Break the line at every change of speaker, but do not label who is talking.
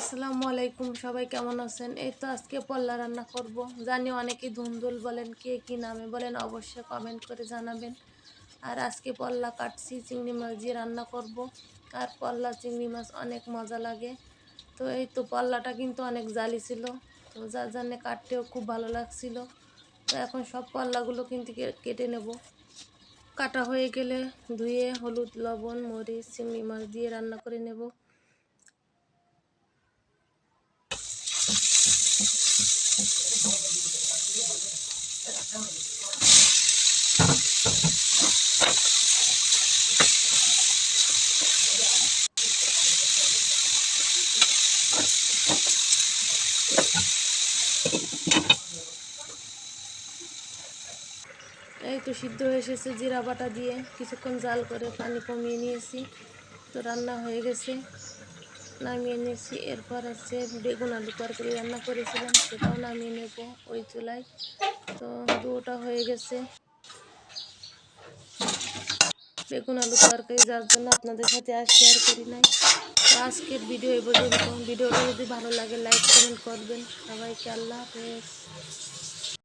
আসসালামু আলাইকুম, সবাই কেমন আছেন? এই তো আজকে পল্লা রান্না করব। জানি অনেকে ধুন্দুল বলেন, কে কি নামে বলেন, অবশ্যই কমেন্ট করে জানাবেন। আর আজকে পল্লা কাটছি, চিংড়ি মাছ দিয়ে রান্না করব। আর পল্লা চিংড়ি মাছ অনেক মজা লাগে। তো এই তো পল্লাটা কিন্তু অনেক জালি ছিল। তো যার জন্যে কাটতেও খুব ভালো লাগছিল। তো এখন সব পল্লাগুলো কিন্তু কেটে নেব। কাটা হয়ে গেলে ধুয়ে হলুদ, লবণ, মরিচ, চিংড়ি মাছ দিয়ে রান্না করে নেব। এই তো সিদ্ধ হয়ে এসেছে জিরা বাটা দিয়ে। কিছুক্ষণ জাল করে পানি কমিয়ে নিয়েছি। তো রান্না হয়ে গেছে। নামিয়ে নিয়েছি। এরপর আছে বেগুন আলু তরকারি রান্না করেছিলাম। সেটাও নামিয়ে নেব ওই চুলায়। তো দুটা হয়ে গেছে। বেগুন আলু তরকারি যার জন্য আপনাদের সাথে আর শেয়ার করি নাই। তো আজকের ভিডিও এ পর্যন্ত। ভিডিওটা যদি ভালো লাগে লাইক কমেন্ট করবেন। সবাইকে আল্লাহ হাফেজ।